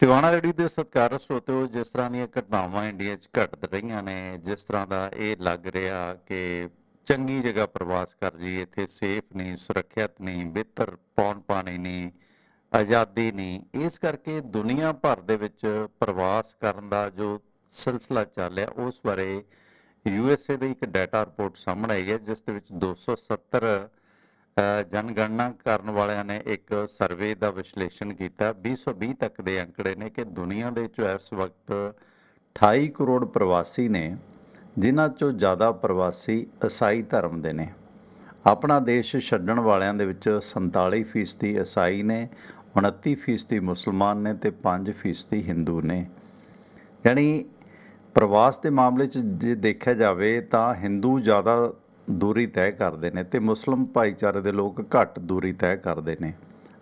Tiwana radio ਦੇ ਸਤਿਕਾਰ ਸਰੋਤਿਓ ਜਿਸ ਤਰ੍ਹਾਂ ਦੀਆਂ ਘਟਨਾਵਾਂ ਇੰਡੀਆ 'ਚ ਘਟ ਰਹੀਆਂ ਨੇ ਜਿਸ ਤਰ੍ਹਾਂ ਦਾ ਇਹ ਲੱਗ ਰਿਹਾ ਕਿ ਚੰਗੀ ਜਗ੍ਹਾ ਪ੍ਰਵਾਸ ਕਰ ਜੀ ਇੱਥੇ ਸੇਫ ਨਹੀਂ ਸੁਰੱਖਿਅਤ ਨਹੀਂ ਬਿਹਤਰ ਪੌਣ ਪਾਣੀ ਨਹੀਂ ਆਜ਼ਾਦੀ ਨਹੀਂ ਇਸ ਕਰਕੇ ਦੁਨੀਆ ਭਰ ਦੇ ਵਿੱਚ ਪ੍ਰਵਾਸ ਕਰਨ ਦਾ ਜੋ ਸਿਲਸਿਲਾ ਚੱਲ ਰਿਹਾ ਉਸ ਬਾਰੇ ਯੂਐਸਏ ਦੀ ਇੱਕ ਡਾਟਾ ਰਿਪੋਰਟ ਸਾਹਮਣੇ ਆਈ ਹੈ ਜਿਸ ਦੇ ਵਿੱਚ 270 ਅ, ਜਨਗਣਨਾ ਕਰਨ ਵਾਲਿਆਂ ਨੇ ਇੱਕ ਸਰਵੇ ਦਾ ਵਿਸ਼ਲੇਸ਼ਣ ਕੀਤਾ। 2020 ਤੱਕ ਦੇ ਅੰਕੜੇ ਨੇ ਕਿ ਦੁਨੀਆ ਦੇ ਵਿੱਚ ਇਸ ਵਕਤ 28 ਕਰੋੜ ਪ੍ਰਵਾਸੀ ਨੇ, ਜਿਨ੍ਹਾਂ ਚੋਂ ਜ਼ਿਆਦਾ ਪ੍ਰਵਾਸੀ ਈਸਾਈ ਧਰਮ ਦੇ ਨੇ। ਆਪਣਾ ਦੇਸ਼ ਛੱਡਣ ਵਾਲਿਆਂ ਦੇ ਵਿੱਚ 47% ਈਸਾਈ ਨੇ 29% ਮੁਸਲਮਾਨ ਨੇ ਤੇ 5% ਹਿੰਦੂ ਨੇ। ਯਾਨੀ ਪ੍ਰਵਾਸ ਦੇ ਮਾਮਲੇ 'ਚ ਜੇ ਦੇਖਿਆ ਜਾਵੇ ਤਾਂ ਹਿੰਦੂ ਜ਼ਿਆਦਾ ਦੂਰੀ ਤੈਅ ਕਰਦੇ ਨੇ ਤੇ ਮੁਸਲਮ ਭਾਈਚਾਰੇ ਦੇ ਲੋਕ ਘੱਟ ਦੂਰੀ ਤੈਅ ਕਰਦੇ ਨੇ।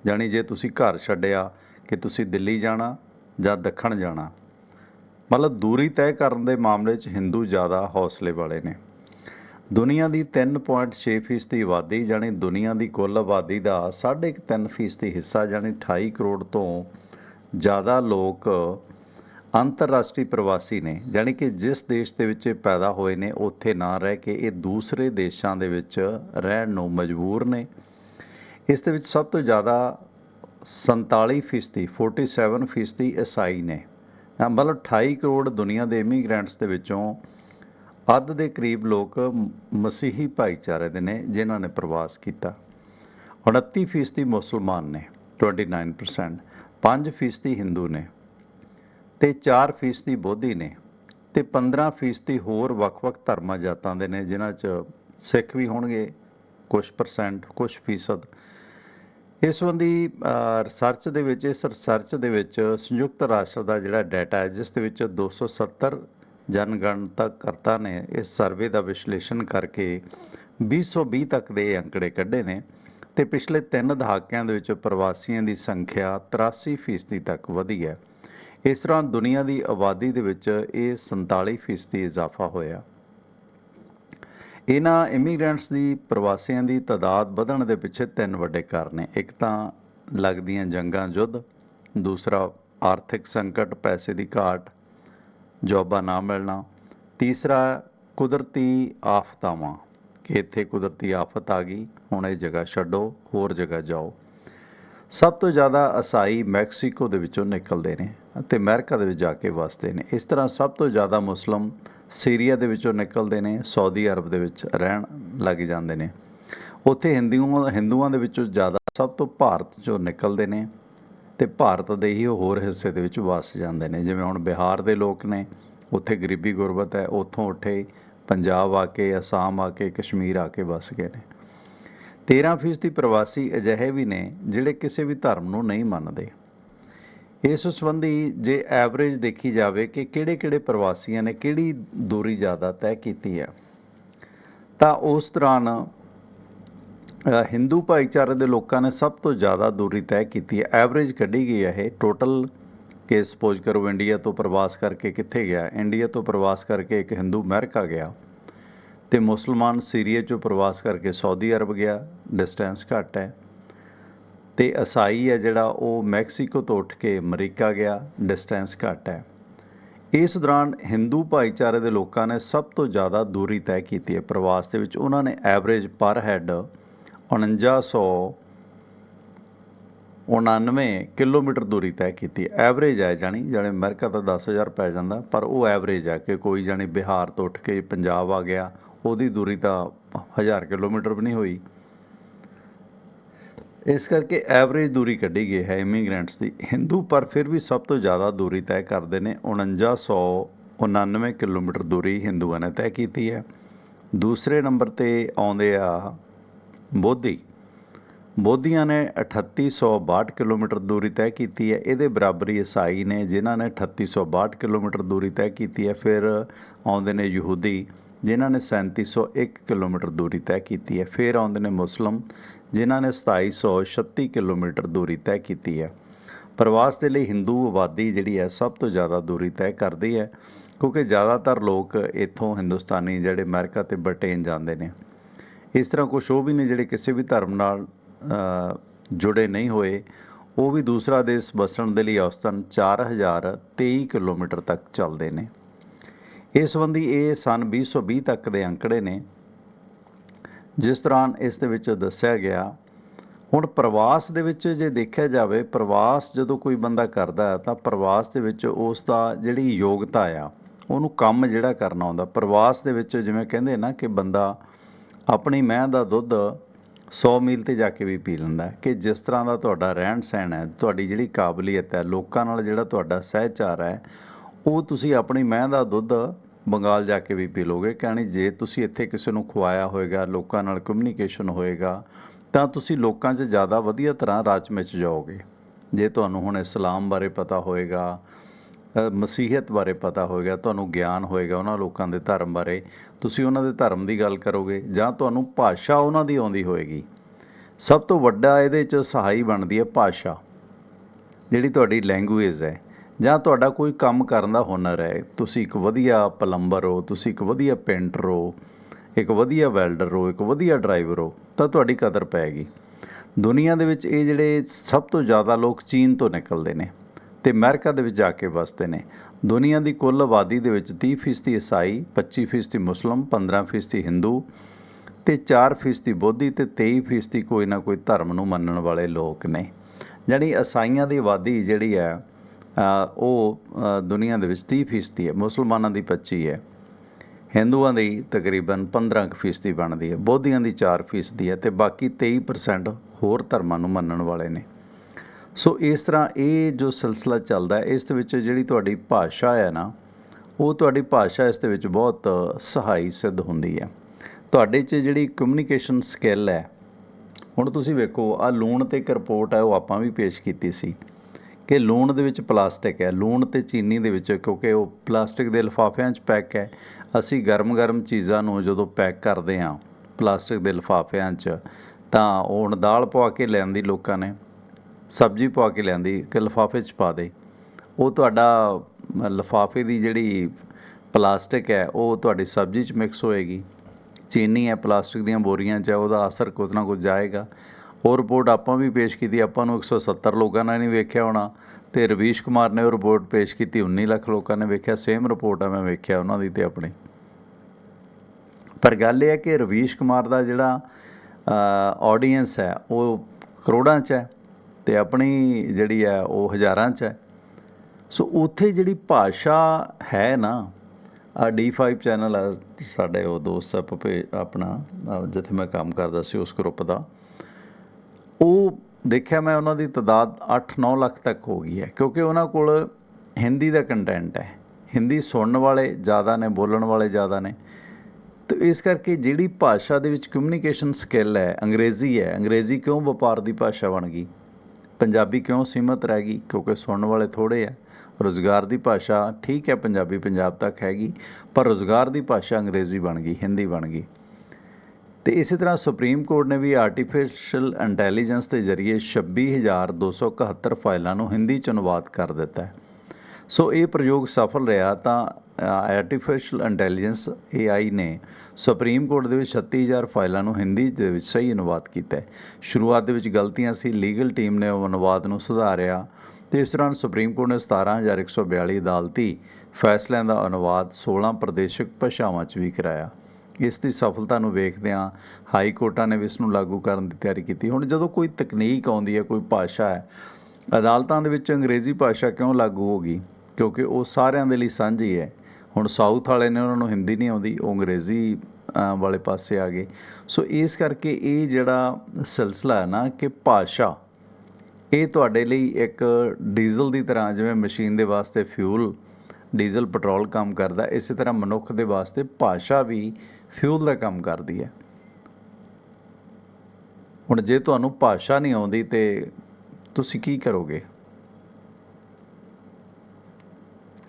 ਯਾਨੀ ਜੇ ਤੁਸੀਂ ਘਰ ਛੱਡਿਆ ਕਿ ਤੁਸੀਂ ਦਿੱਲੀ ਜਾਣਾ ਜਾਂ ਦੱਖਣ ਜਾਣਾ, ਮਤਲਬ ਦੂਰੀ ਤੈਅ ਕਰਨ ਦੇ ਮਾਮਲੇ 'ਚ ਹਿੰਦੂ ਜ਼ਿਆਦਾ ਹੌਸਲੇ ਵਾਲੇ ਨੇ। ਦੁਨੀਆ ਦੀ 3.6 ਫੀਸਦੀ ਆਬਾਦੀ ਜਾਣੀ ਦੁਨੀਆ ਦੀ ਕੁੱਲ ਆਬਾਦੀ ਦਾ 3.5 ਫੀਸਦੀ ਹਿੱਸਾ ਜਾਣੀ 28 ਕਰੋੜ ਤੋਂ ਜ਼ਿਆਦਾ ਲੋਕ ਅੰਤਰਰਾਸ਼ਟਰੀ ਪ੍ਰਵਾਸੀ ਨੇ, ਜਾਣੀ ਕਿ ਜਿਸ ਦੇਸ਼ ਦੇ ਵਿੱਚ ਇਹ ਪੈਦਾ ਹੋਏ ਨੇ, ਉੱਥੇ ਨਾ ਰਹਿ ਕੇ ਇਹ ਦੂਸਰੇ ਦੇਸ਼ਾਂ ਦੇ ਵਿੱਚ ਰਹਿਣ ਨੂੰ ਮਜਬੂਰ ਨੇ। ਇਸ ਦੇ ਵਿੱਚ ਸਭ ਤੋਂ ਜ਼ਿਆਦਾ 47 ਫੀਸਦੀ 47 ਫੀਸਦੀ ਈਸਾਈ ਨੇ। ਮਤਲਬ 28 ਕਰੋੜ ਦੁਨੀਆ ਦੇ ਇਮੀਗ੍ਰੈਂਟਸ ਦੇ ਵਿੱਚੋਂ ਅੱਧ ਦੇ ਕਰੀਬ ਲੋਕ ਮਸੀਹੀ ਭਾਈਚਾਰੇ ਦੇ ਨੇ, ਜਿਨ੍ਹਾਂ ਨੇ ਪ੍ਰਵਾਸ ਕੀਤਾ। 29 ਫੀਸਦੀ ਮੁਸਲਮਾਨ ਨੇ 29% 5 ਫੀਸਦੀ ਹਿੰਦੂ ਨੇ। ਤੇ 4 ਫੀਸਦੀ ਬੋਧੀ ਨੇ ਤੇ 15 ਫੀਸਦੀ ਹੋਰ ਵੱਖ-ਵੱਖ ਧਰਮਾਂ ਜਾਤਾਂ ਦੇ ਨੇ, ਜਿਨ੍ਹਾਂ 'ਚ ਸਿੱਖ ਵੀ ਹੋਣਗੇ ਕੁਝ ਪਰਸੈਂਟ ਕੁਝ ਫੀਸਦ। ਇਸ ਸੰਬੰਧੀ ਰਿਸਰਚ ਦੇ ਵਿੱਚ, ਇਸ ਰਿਸਰਚ ਦੇ ਵਿੱਚ ਸੰਯੁਕਤ ਰਾਸ਼ਟਰ ਦਾ ਜਿਹੜਾ ਡਾਟਾ ਹੈ, ਜਿਸ ਦੇ ਵਿੱਚ 270 ਜਨਗਣਤਾ ਕਰਤਾ ਨੇ ਇਸ ਸਰਵੇ ਦਾ ਵਿਸ਼ਲੇਸ਼ਣ ਕਰਕੇ 2020 ਤੱਕ ਦੇ ਇਹ ਅੰਕੜੇ ਕੱਢੇ ਨੇ ਤੇ ਪਿਛਲੇ 3 ਦਹਾਕਿਆਂ ਦੇ ਵਿੱਚ ਪ੍ਰਵਾਸੀਆਂ ਦੀ ਸੰਖਿਆ 83% ਤੱਕ ਵਧੀ ਹੈ। ਇਸ ਤਰ੍ਹਾਂ ਦੁਨੀਆ ਦੀ ਆਬਾਦੀ ਦੇ ਵਿੱਚ ਇਹ 47% ਇਜ਼ਾਫਾ ਹੋਇਆ। ਇਹਨਾਂ ਇਮੀਗ੍ਰੈਂਟਸ ਦੀ ਪ੍ਰਵਾਸੀਆਂ ਦੀ ਤਾਦਾਦ ਵਧਣ ਦੇ ਪਿੱਛੇ ਤਿੰਨ ਵੱਡੇ ਕਾਰਨ ਨੇ। ਇੱਕ ਤਾਂ ਲੱਗਦੀਆਂ ਜੰਗਾਂ ਯੁੱਧ, ਦੂਸਰਾ ਆਰਥਿਕ ਸੰਕਟ, ਪੈਸੇ ਦੀ ਘਾਟ, ਜੋਬਾਂ ਨਾ ਮਿਲਣਾ, ਤੀਸਰਾ ਕੁਦਰਤੀ ਆਫਤਾਵਾਂ ਕਿ ਇੱਥੇ ਕੁਦਰਤੀ ਆਫਤ ਆ ਗਈ, ਹੁਣ ਇਹ ਜਗ੍ਹਾ ਛੱਡੋ, ਹੋਰ ਜਗ੍ਹਾ ਜਾਓ। ਸਭ ਤੋਂ ਜ਼ਿਆਦਾ ਅਸਾਈ ਮੈਕਸੀਕੋ ਦੇ ਵਿੱਚੋਂ ਨਿਕਲਦੇ ਨੇ। ਅਤੇ ਅਮਰੀਕਾ ਦੇ ਵਿੱਚ ਜਾ ਕੇ ਵਸਦੇ ਨੇ। ਇਸ ਤਰ੍ਹਾਂ ਸਭ ਤੋਂ ਜ਼ਿਆਦਾ ਮੁਸਲਮ ਸੀਰੀਆ ਦੇ ਵਿੱਚੋਂ ਨਿਕਲਦੇ ਨੇ, ਸਾਊਦੀ ਅਰਬ ਦੇ ਵਿੱਚ ਰਹਿਣ ਲੱਗ ਜਾਂਦੇ ਨੇ। ਉੱਥੇ ਹਿੰਦੂਆਂ ਹਿੰਦੂਆਂ ਦੇ ਵਿੱਚੋਂ ਜ਼ਿਆਦਾ ਸਭ ਤੋਂ ਭਾਰਤ ਚੋਂ ਨਿਕਲਦੇ ਨੇ ਤੇ ਭਾਰਤ ਦੇ ਹੀ ਹੋਰ ਹਿੱਸੇ ਦੇ ਵਿੱਚ ਵਸ ਜਾਂਦੇ ਨੇ। ਜਿਵੇਂ ਹੁਣ ਬਿਹਾਰ ਦੇ ਲੋਕ ਨੇ, ਉੱਥੇ ਗਰੀਬੀ ਗੁਰਬਤ ਹੈ, ਉੱਥੋਂ ਉੱਠੇ ਪੰਜਾਬ ਆ ਕੇ, ਅਸਾਮ ਆ ਕੇ, ਕਸ਼ਮੀਰ ਆ ਕੇ ਵਸ ਗਏ ਨੇ। 13% ਪ੍ਰਵਾਸੀ ਅਜਿਹੇ ਵੀ ਨੇ, ਜਿਹੜੇ ਕਿਸੇ ਵੀ ਧਰਮ ਨੂੰ ਨਹੀਂ ਮੰਨਦੇ। ਇਸ ਸੰਬੰਧੀ ਜੇ ਐਵਰੇਜ ਦੇਖੀ ਜਾਵੇ ਕਿ ਕਿਹੜੇ-ਕਿਹੜੇ ਪ੍ਰਵਾਸੀਆਂ ਨੇ ਕਿਹੜੀ ਦੂਰੀ ਜ਼ਿਆਦਾ ਤੈਅ ਕੀਤੀ ਹੈ, ਤਾਂ ਉਸ ਦੌਰਾਨ ਹਿੰਦੂ ਭਾਈਚਾਰੇ ਦੇ ਲੋਕਾਂ ਨੇ ਸਭ ਤੋਂ ਜ਼ਿਆਦਾ ਦੂਰੀ ਤੈਅ ਕੀਤੀ ਹੈ। ਐਵਰੇਜ ਕੱਢੀ ਗਈ ਹੈ ਇਹ। ਟੋਟਲ ਕਿ ਸਪੋਜ਼ ਕਰੋ ਇੰਡੀਆ ਤੋਂ ਪ੍ਰਵਾਸ ਕਰਕੇ ਕਿੱਥੇ ਗਿਆ? ਇੰਡੀਆ ਤੋਂ ਪ੍ਰਵਾਸ ਕਰਕੇ ਇੱਕ ਹਿੰਦੂ ਅਮਰੀਕਾ ਗਿਆ ਤੇ ਮੁਸਲਮਾਨ ਸੀਰੀਆ ਚੋਂ ਪ੍ਰਵਾਸ ਕਰਕੇ ਸਾਊਦੀ ਅਰਬ ਗਿਆ। ਡਿਸਟੈਂਸ ਘੱਟ ਹੈ। ਤੇ ਈਸਾਈ ਹੈ ਜਿਹੜਾ ਉਹ ਮੈਕਸੀਕੋ ਤੋਂ ਉੱਠ ਕੇ ਅਮਰੀਕਾ ਗਿਆ। ਡਿਸਟੈਂਸ ਘੱਟ ਹੈ। ਇਸ ਦੌਰਾਨ ਹਿੰਦੂ ਭਾਈਚਾਰੇ ਦੇ ਲੋਕਾਂ ਨੇ ਸਭ ਤੋਂ ਜ਼ਿਆਦਾ ਦੂਰੀ ਤੈਅ ਕੀਤੀ ਹੈ। ਪ੍ਰਵਾਸ ਦੇ ਵਿੱਚ ਉਹਨਾਂ ਨੇ ਐਵਰੇਜ ਪਰ ਹੈਡ 4900 99 ਕਿਲੋਮੀਟਰ ਦੂਰੀ ਤੈਅ ਕੀਤੀ ਐਵਰੇਜ ਹੈ ਜਾਨੀ ਜਾਨੀ ਅਮਰੀਕਾ ਤਾਂ 10000 ਪੈ ਜਾਂਦਾ, ਪਰ ਉਹ ਐਵਰੇਜ ਹੈ ਕਿ ਕੋਈ ਜਾਨੀ ਬਿਹਾਰ ਤੋਂ ਉੱਠ ਕੇ ਪੰਜਾਬ ਆ ਗਿਆ, ਉਹਦੀ ਦੂਰੀ ਤਾਂ 1000 ਕਿਲੋਮੀਟਰ ਵੀ ਨਹੀਂ ਹੋਈ। ਇਸ ਕਰਕੇ ਐਵਰੇਜ ਦੂਰੀ ਕੱਢੀ ਗਈ ਹੈ ਇਮੀਗ੍ਰੈਂਟਸ ਦੀ। ਹਿੰਦੂ ਪਰ ਫਿਰ ਵੀ ਸਭ ਤੋਂ ਜ਼ਿਆਦਾ ਦੂਰੀ ਤੈਅ ਕਰਦੇ ਨੇ 4999 ਕਿਲੋਮੀਟਰ ਦੂਰੀ ਹਿੰਦੂਆਂ ਨੇ ਤੈਅ ਕੀਤੀ ਹੈ। ਦੂਸਰੇ ਨੰਬਰ ਤੇ ਆਉਂਦੇ ਆ ਬੋਧੀ। ਬੋਧੀਆਂ ਨੇ 3862 ਕਿਲੋਮੀਟਰ ਦੂਰੀ ਤੈਅ ਕੀਤੀ ਹੈ। ਇਹਦੇ ਬਰਾਬਰੀ ਈਸਾਈ ਨੇ, ਜਿਨ੍ਹਾਂ ਨੇ 3862 ਕਿਲੋਮੀਟਰ ਦੂਰੀ ਤੈਅ ਕੀਤੀ ਹੈ, ਫਿਰ ਆਉਂਦੇ ਨੇ ਯਹੂਦੀ, ਜਿਨ੍ਹਾਂ ਨੇ 3701 ਕਿਲੋਮੀਟਰ ਦੂਰੀ ਤੈਅ ਕੀਤੀ ਹੈ। ਫਿਰ ਆਉਂਦੇ ਨੇ ਮੁਸਲਮ ਜਿਨ੍ਹਾਂ ਨੇ 2736 ਕਿਲੋਮੀਟਰ ਦੂਰੀ ਤੈਅ ਕੀਤੀ ਹੈ। ਪ੍ਰਵਾਸ ਦੇ ਲਈ ਹਿੰਦੂ ਆਬਾਦੀ ਜਿਹੜੀ ਹੈ ਸਭ ਤੋਂ ਜ਼ਿਆਦਾ ਦੂਰੀ ਤੈਅ ਕਰਦੀ ਹੈ, ਕਿਉਂਕਿ ਜ਼ਿਆਦਾਤਰ ਲੋਕ ਇੱਥੋਂ ਹਿੰਦੁਸਤਾਨੀ ਜਿਹੜੇ ਅਮਰੀਕਾ ਤੇ ਬ੍ਰਿਟੇਨ ਜਾਂਦੇ ਨੇ। ਇਸ ਤਰ੍ਹਾਂ ਕੁਝ ਉਹ ਵੀ ਨੇ ਜਿਹੜੇ ਕਿਸੇ ਵੀ ਧਰਮ ਨਾਲ ਜੁੜੇ ਨਹੀਂ ਹੋਏ। ਉਹ ਵੀ ਦੂਸਰਾ ਦੇਸ਼ ਵਸਣ ਦੇ ਲਈ ਔਸਤਨ 4023 ਕਿਲੋਮੀਟਰ ਤੱਕ ਚੱਲਦੇ ਨੇ। ਇਸ ਸੰਬੰਧੀ ਇਹ ਸਨ 2020 ਤੱਕ ਦੇ ਅੰਕੜੇ ਨੇ। ਜਿਸ ਦੌਰਾਨ ਇਸ ਦੇ ਵਿੱਚ ਦੱਸਿਆ ਗਿਆ, ਹੁਣ ਪ੍ਰਵਾਸ ਦੇ ਵਿੱਚ ਜੇ ਦੇਖਿਆ ਜਾਵੇ, ਪ੍ਰਵਾਸ ਜਦੋਂ ਕੋਈ ਬੰਦਾ ਕਰਦਾ ਹੈ, ਤਾਂ ਪ੍ਰਵਾਸ ਦੇ ਵਿੱਚ ਉਸ ਦਾ ਜਿਹੜੀ ਯੋਗਤਾ ਆ, ਉਹਨੂੰ ਕੰਮ ਜਿਹੜਾ ਕਰਨਾ ਹੁੰਦਾ। ਪ੍ਰਵਾਸ ਦੇ ਵਿੱਚ ਜਿਵੇਂ ਕਹਿੰਦੇ ਨਾ ਕਿ ਬੰਦਾ ਆਪਣੀ ਮਹਿ ਦਾ ਦੁੱਧ 100 ਮੀਲ ਤੇ ਜਾ ਕੇ ਵੀ ਪੀ ਲੈਂਦਾ ਕਿ ਜਿਸ ਤਰ੍ਹਾਂ ਦਾ ਤੁਹਾਡਾ ਰਹਿਣ ਸਹਿਣ ਹੈ, ਤੁਹਾਡੀ ਜਿਹੜੀ ਕਾਬਲੀਅਤ ਹੈ, ਲੋਕਾਂ ਨਾਲ ਜਿਹੜਾ ਤੁਹਾਡਾ ਸਹਿਚਾਰ ਹੈ, ਉਹ ਤੁਸੀਂ ਆਪਣੀ ਮਹਿ ਦਾ ਦੁੱਧ ਬੰਗਾਲ ਜਾ ਕੇ ਵੀ ਪੀ ਲੋਗੇ ਕਹਿਣੀ ਜੇ ਤੁਸੀਂ ਇੱਥੇ ਕਿਸੇ ਨੂੰ ਖਵਾਇਆ ਹੋਵੇਗਾ ਲੋਕਾਂ ਨਾਲ ਕਮਿਊਨੀਕੇਸ਼ਨ ਹੋਏਗਾ, ਤਾਂ ਤੁਸੀਂ ਲੋਕਾਂ 'ਚ ਜ਼ਿਆਦਾ ਵਧੀਆ ਤਰ੍ਹਾਂ ਰਾਚ ਵਿੱਚ ਜਾਓਗੇ। ਜੇ ਤੁਹਾਨੂੰ ਹੁਣ ਇਸਲਾਮ ਬਾਰੇ ਪਤਾ ਹੋਏਗਾ ਮਸੀਹਤ ਬਾਰੇ ਪਤਾ ਹੋਏਗਾ, ਤੁਹਾਨੂੰ ਗਿਆਨ ਹੋਏਗਾ ਉਹਨਾਂ ਲੋਕਾਂ ਦੇ ਧਰਮ ਬਾਰੇ, ਤੁਸੀਂ ਉਹਨਾਂ ਦੇ ਧਰਮ ਦੀ ਗੱਲ ਕਰੋਗੇ, ਜਾਂ ਤੁਹਾਨੂੰ ਭਾਸ਼ਾ ਉਹਨਾਂ ਦੀ ਆਉਂਦੀ ਹੋਏਗੀ। ਸਭ ਤੋਂ ਵੱਡਾ ਇਹਦੇ 'ਚ ਸਹਾਈ ਬਣਦੀ ਹੈ ਭਾਸ਼ਾ, ਜਿਹੜੀ ਤੁਹਾਡੀ ਲੈਂਗੁਏਜ ਹੈ। ਜਾਂ ਤੁਹਾਡਾ ਕੋਈ ਕੰਮ ਕਰਨ ਦਾ ਹੁਨਰ ਹੈ, ਤੁਸੀਂ ਇੱਕ ਵਧੀਆ ਪਲੰਬਰ ਹੋ, ਤੁਸੀਂ ਇੱਕ ਵਧੀਆ ਪੇਂਟਰ ਹੋ, ਇੱਕ ਵਧੀਆ ਵੈਲਡਰ ਹੋ, ਇੱਕ ਵਧੀਆ ਡਰਾਈਵਰ ਹੋ, ਤਾਂ ਤੁਹਾਡੀ ਕਦਰ ਪੈਗੀ। ਦੁਨੀਆ ਦੇ ਵਿੱਚ ਇਹ ਜਿਹੜੇ ਸਭ ਤੋਂ ਜ਼ਿਆਦਾ ਲੋਕ ਚੀਨ ਤੋਂ ਨਿਕਲਦੇ ਨੇ ਤੇ ਅਮਰੀਕਾ ਦੇ ਵਿੱਚ ਜਾ ਕੇ ਵਸਦੇ ਨੇ। ਦੁਨੀਆ ਦੀ ਕੁੱਲ ਆਬਾਦੀ ਦੇ ਵਿੱਚ 30% ਈਸਾਈ 25% ਮੁਸਲਮ 15% ਹਿੰਦੂ ਤੇ 4% ਬੋਧੀ ਤੇ 23% ਕੋਈ ਨਾ ਕੋਈ ਧਰਮ ਨੂੰ ਮੰਨਣ ਵਾਲੇ ਲੋਕ ਨੇ। ਜਾਣੀ ਈਸਾਈਆਂ ਦੀ ਆਬਾਦੀ ਜਿਹੜੀ ਹੈ ਉਹ ਦੁਨੀਆ ਦੇ ਵਿੱਚ 30% ਹੈ, ਮੁਸਲਮਾਨਾਂ ਦੀ 25 ਹੈ। ਹਿੰਦੂਆਂ ਦੀ ਤਕਰੀਬਨ 15% ਕੁ ਫੀਸਦੀ ਬਣਦੀ ਹੈ, ਬੋਧੀਆਂ ਦੀ 4% ਫੀਸਦੀ ਹੈ ਤੇ ਬਾਕੀ 23% ਹੋਰ ਧਰਮਾਂ ਨੂੰ ਮੰਨਣ ਵਾਲੇ ਨੇ। ਸੋ ਇਸ ਤਰ੍ਹਾਂ ਇਹ ਜੋ ਸਿਲਸਿਲਾ ਚੱਲਦਾ ਹੈ, ਇਸ ਦੇ ਵਿੱਚ ਜਿਹੜੀ ਤੁਹਾਡੀ ਭਾਸ਼ਾ ਹੈ ਨਾ, ਉਹ ਤੁਹਾਡੀ ਭਾਸ਼ਾ ਇਸ ਦੇ ਵਿੱਚ ਬਹੁਤ ਸਹਾਈ ਸਿੱਧ ਹੁੰਦੀ ਹੈ। ਤੁਹਾਡੇ 'ਚ ਜਿਹੜੀ ਕਮਿਊਨੀਕੇਸ਼ਨ ਸਕਿੱਲ ਹੈ, ਹੁਣ ਤੁਸੀਂ ਵੇਖੋ ਆ ਲੂਣ ਤੇ ਇੱਕ ਰਿਪੋਰਟ ਹੈ, ਉਹ ਆਪਾਂ ਵੀ ਪੇਸ਼ ਕੀਤੀ ਸੀ। ਕਿ ਲੂਣ ਦੇ ਵਿੱਚ ਪਲਾਸਟਿਕ ਹੈ। ਲੂਣ ਤੇ ਚੀਨੀ ਦੇ ਵਿੱਚ ਕਿਉਂਕਿ ਉਹ ਪਲਾਸਟਿਕ ਦੇ ਲਿਫਾਫਿਆਂ 'ਚ ਪੈਕ ਹੈ। ਅਸੀਂ ਗਰਮ-ਗਰਮ ਚੀਜ਼ਾਂ ਨੂੰ ਜਦੋਂ ਪੈਕ ਕਰਦੇ ਹਾਂ ਪਲਾਸਟਿਕ ਦੇ ਲਿਫਾਫਿਆਂ 'ਚ, ਤਾਂ ਉਹ ਹੁਣ ਦਾਲ ਪਵਾ ਕੇ ਲਿਆਂਦੀ ਲੋਕਾਂ ਨੇ, ਸਬਜ਼ੀ ਪਵਾ ਕੇ ਲਿਆਂਦੀ ਕਿ ਲਿਫਾਫੇ 'ਚ ਪਾ ਦੇ। ਉਹ ਤੁਹਾਡਾ ਲਿਫਾਫੇ ਦੀ ਜਿਹੜੀ ਪਲਾਸਟਿਕ ਹੈ, ਉਹ ਤੁਹਾਡੀ ਸਬਜ਼ੀ 'ਚ ਮਿਕਸ ਹੋਏਗੀ। ਚੀਨੀ ਹੈ, ਪਲਾਸਟਿਕ ਦੀਆਂ ਬੋਰੀਆਂ 'ਚ ਉਹਦਾ ਅਸਰ ਕੁਝ ਨਾ ਕੁਝ ਜਾਏਗਾ। ਉਹ ਰਿਪੋਰਟ ਆਪਾਂ ਵੀ ਪੇਸ਼ ਕੀਤੀ, ਆਪਾਂ ਨੂੰ 170 ਲੋਕਾਂ ਨੇ ਨਹੀਂ ਵੇਖਿਆ ਹੋਣਾ ਤੇ ਰਵੀਸ਼ ਕੁਮਾਰ ਨੇ ਉਹ ਰਿਪੋਰਟ ਪੇਸ਼ ਕੀਤੀ 19 ਲੱਖ ਲੋਕਾਂ ਨੇ ਵੇਖਿਆ ਸੇਮ ਰਿਪੋਰਟ ਆ ਮੈਂ ਵੇਖਿਆ ਉਹਨਾਂ ਦੀ ਤੇ ਆਪਣੀ। ਪਰ ਗੱਲ ਇਹ ਹੈ ਕਿ ਰਵੀਸ਼ ਕੁਮਾਰ ਦਾ ਜਿਹੜਾ ਆਡੀਅנס ਹੈ, ਉਹ ਕਰੋੜਾਂ 'ਚ ਹੈ ਤੇ ਆਪਣੀ ਜਿਹੜੀ ਹੈ, ਉਹ ਹਜ਼ਾਰਾਂ 'ਚ ਹੈ। ਸੋ ਉੱਥੇ ਜਿਹੜੀ ਭਾਸ਼ਾ ਹੈ ਨਾ ਆ D5 ਚੈਨਲ ਆ, ਸਾਡੇ ਉਹ ਦੋਸਤ ਆ, ਭੁਪੇ, ਆਪਣਾ ਜਿੱਥੇ ਮੈਂ ਕੰਮ ਕਰਦਾ ਸੀ ਉਸ ਗਰੁੱਪ ਦਾ ਉਹ ਦੇਖਿਆ ਮੈਂ ਉਹਨਾਂ ਦੀ ਤਾਦਾਦ 8-9 ਲੱਖ ਤੱਕ ਹੋ ਗਈ ਹੈ, ਕਿਉਂਕਿ ਉਹਨਾਂ ਕੋਲ ਹਿੰਦੀ ਦਾ ਕੰਟੈਂਟ ਹੈ। ਹਿੰਦੀ ਸੁਣਨ ਵਾਲੇ ਜ਼ਿਆਦਾ ਨੇ, ਬੋਲਣ ਵਾਲੇ ਜ਼ਿਆਦਾ ਨੇ। ਤੇ ਇਸ ਕਰਕੇ ਜਿਹੜੀ ਭਾਸ਼ਾ ਦੇ ਵਿੱਚ ਕਮਿਊਨੀਕੇਸ਼ਨ ਸਕਿੱਲ ਹੈ, ਅੰਗਰੇਜ਼ੀ ਹੈ, ਅੰਗਰੇਜ਼ੀ ਕਿਉਂ ਵਪਾਰ ਦੀ ਭਾਸ਼ਾ ਬਣ ਗਈ? ਪੰਜਾਬੀ ਕਿਉਂ ਸੀਮਤ ਰਹਿ ਗਈ? ਕਿਉਂਕਿ ਸੁਣਨ ਵਾਲੇ ਥੋੜੇ ਆ। ਰੋਜ਼ਗਾਰ ਦੀ ਭਾਸ਼ਾ ਠੀਕ ਹੈ, ਪੰਜਾਬੀ ਪੰਜਾਬ ਤੱਕ ਹੈਗੀ, ਪਰ ਰੋਜ਼ਗਾਰ ਦੀ ਭਾਸ਼ਾ ਅੰਗਰੇਜ਼ੀ ਬਣ ਗਈ, ਹਿੰਦੀ ਬਣ ਗਈ। ਤੇ ਇਸੇ ਤਰ੍ਹਾਂ ਸੁਪਰੀਮ ਕੋਰਟ ਨੇ ਵੀ ਆਰਟੀਫੀਸ਼ੀਅਲ ਇੰਟੈਲੀਜੈਂਸ ਦੇ ਜ਼ਰੀਏ 26271 ਫਾਈਲਾਂ ਨੂੰ ਹਿੰਦੀ ਚ ਅਨੁਵਾਦ ਕਰ ਦਿੱਤਾ ਹੈ। ਸੋ ਇਹ ਪ੍ਰਯੋਗ ਸਫਲ ਰਿਹਾ ਤਾਂ ਆਰਟੀਫੀਸ਼ੀਅਲ ਇੰਟੈਲੀਜੈਂਸ AI ਨੇ ਸੁਪਰੀਮ ਕੋਰਟ ਦੇ ਵਿੱਚ 36000 ਫਾਈਲਾਂ ਨੂੰ ਹਿੰਦੀ ਦੇ ਵਿੱਚ ਸਹੀ ਅਨੁਵਾਦ ਕੀਤਾ ਹੈ। ਸ਼ੁਰੂਆਤ ਦੇ ਵਿੱਚ ਗਲਤੀਆਂ ਸੀ ਲੀਗਲ ਟੀਮ ਨੇ ਉਹ ਅਨੁਵਾਦ ਨੂੰ ਸੁਧਾਰਿਆ ਤੇ ਇਸ ਦੌਰਾਨ ਸੁਪਰੀਮ ਕੋਰਟ ਨੇ 17142 ਅਦਾਲਤੀ ਫੈਸਲਿਆਂ ਦਾ ਅਨੁਵਾਦ 16 ਪ੍ਰਦੇਸ਼ਕ ਭਾਸ਼ਾਵਾਂ 'ਚ ਵੀ ਕਰਾਇਆ। ਇਸ ਦੀ ਸਫਲਤਾ ਨੂੰ ਵੇਖਦਿਆਂ ਹਾਈ ਕੋਰਟਾਂ ਨੇ ਵੀ ਇਸ ਨੂੰ ਲਾਗੂ ਕਰਨ ਦੀ ਤਿਆਰੀ ਕੀਤੀ। ਹੁਣ ਜਦੋਂ ਕੋਈ ਤਕਨੀਕ ਆਉਂਦੀ ਹੈ, ਕੋਈ ਭਾਸ਼ਾ ਹੈ, ਅਦਾਲਤਾਂ ਦੇ ਵਿੱਚ ਅੰਗਰੇਜ਼ੀ ਭਾਸ਼ਾ ਕਿਉਂ ਲਾਗੂ ਹੋ ਗਈ? ਕਿਉਂਕਿ ਉਹ ਸਾਰਿਆਂ ਦੇ ਲਈ ਸਾਂਝੀ ਹੈ। ਹੁਣ ਸਾਊਥ ਵਾਲੇ ਨੇ ਉਹਨਾਂ ਨੂੰ ਹਿੰਦੀ ਨਹੀਂ ਆਉਂਦੀ, ਉਹ ਅੰਗਰੇਜ਼ੀ ਵਾਲੇ ਪਾਸੇ ਆ ਗਏ। ਸੋ ਇਸ ਕਰਕੇ ਇਹ ਜਿਹੜਾ ਸਿਲਸਿਲਾ ਹੈ ਨਾ ਕਿ ਭਾਸ਼ਾ, ਇਹ ਤੁਹਾਡੇ ਲਈ ਇੱਕ ਡੀਜ਼ਲ ਦੀ ਤਰ੍ਹਾਂ ਜਿਵੇਂ ਮਸ਼ੀਨ ਦੇ ਵਾਸਤੇ ਫਿਊਲ, ਡੀਜ਼ਲ ਪੈਟਰੋਲ ਕੰਮ ਕਰਦਾ, ਇਸੇ ਤਰ੍ਹਾਂ ਮਨੁੱਖ ਦੇ ਵਾਸਤੇ ਭਾਸ਼ਾ ਵੀ ਫਿਊਲ ਦਾ ਕੰਮ ਕਰਦੀ ਹੈ। ਹੁਣ ਜੇ ਤੁਹਾਨੂੰ ਭਾਸ਼ਾ ਨਹੀਂ ਆਉਂਦੀ ਤੇ ਤੁਸੀਂ ਕੀ ਕਰੋਗੇ?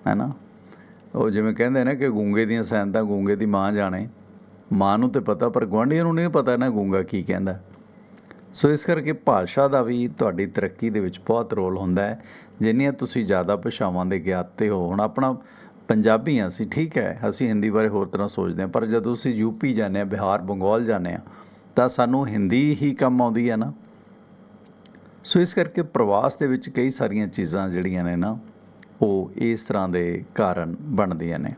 ਹੈ ਨਾ ਉਹ ਜਿਵੇਂ ਕਹਿੰਦੇ ਨੇ ਕਿ ਗੂੰਗੇ ਦੀਆਂ ਸੈਂਤਾਂ ਗੂੰਗੇ ਦੀ ਮਾਂ ਜਾਣੇ। ਮਾਂ ਨੂੰ ਤੇ ਪਤਾ, ਪਰ ਗੁਆਂਢੀਆਂ ਨੂੰ ਨਹੀਂ ਪਤਾ ਨਾ ਗੂੰਗਾ ਕੀ ਕਹਿੰਦਾ। ਸੋ ਇਸ ਕਰਕੇ ਭਾਸ਼ਾ ਦਾ ਵੀ ਤੁਹਾਡੀ ਤਰੱਕੀ ਦੇ ਵਿੱਚ ਬਹੁਤ ਰੋਲ ਹੁੰਦਾ ਹੈ। ਜਿੰਨੀਆਂ ਤੁਸੀਂ ਜ਼ਿਆਦਾ ਭਾਸ਼ਾਵਾਂ ਦੇ ਗਿਆਤ 'ਤੇ ਹੋ, ਹੁਣ ਆਪਣਾ ਪੰਜਾਬੀ ਹਾਂ ਅਸੀਂ ਠੀਕ ਹੈ, ਅਸੀਂ ਹਿੰਦੀ ਬਾਰੇ ਹੋਰ ਤਰ੍ਹਾਂ ਸੋਚਦੇ ਹਾਂ, ਪਰ ਜਦੋਂ ਅਸੀਂ ਯੂਪੀ ਜਾਂਦੇ ਹਾਂ, ਬਿਹਾਰ, ਬੰਗਾਲ ਜਾਂਦੇ ਹਾਂ, ਤਾਂ ਸਾਨੂੰ ਹਿੰਦੀ ਹੀ ਕੰਮ ਆਉਂਦੀ ਹੈ ਨਾ। ਸੋ ਇਸ ਕਰਕੇ ਪ੍ਰਵਾਸ ਦੇ ਵਿੱਚ ਕਈ ਸਾਰੀਆਂ ਚੀਜ਼ਾਂ ਜਿਹੜੀਆਂ ਨੇ ਨਾ, ਉਹ ਇਸ ਤਰ੍ਹਾਂ ਦੇ ਕਾਰਨ ਬਣਦੀਆਂ ਨੇ।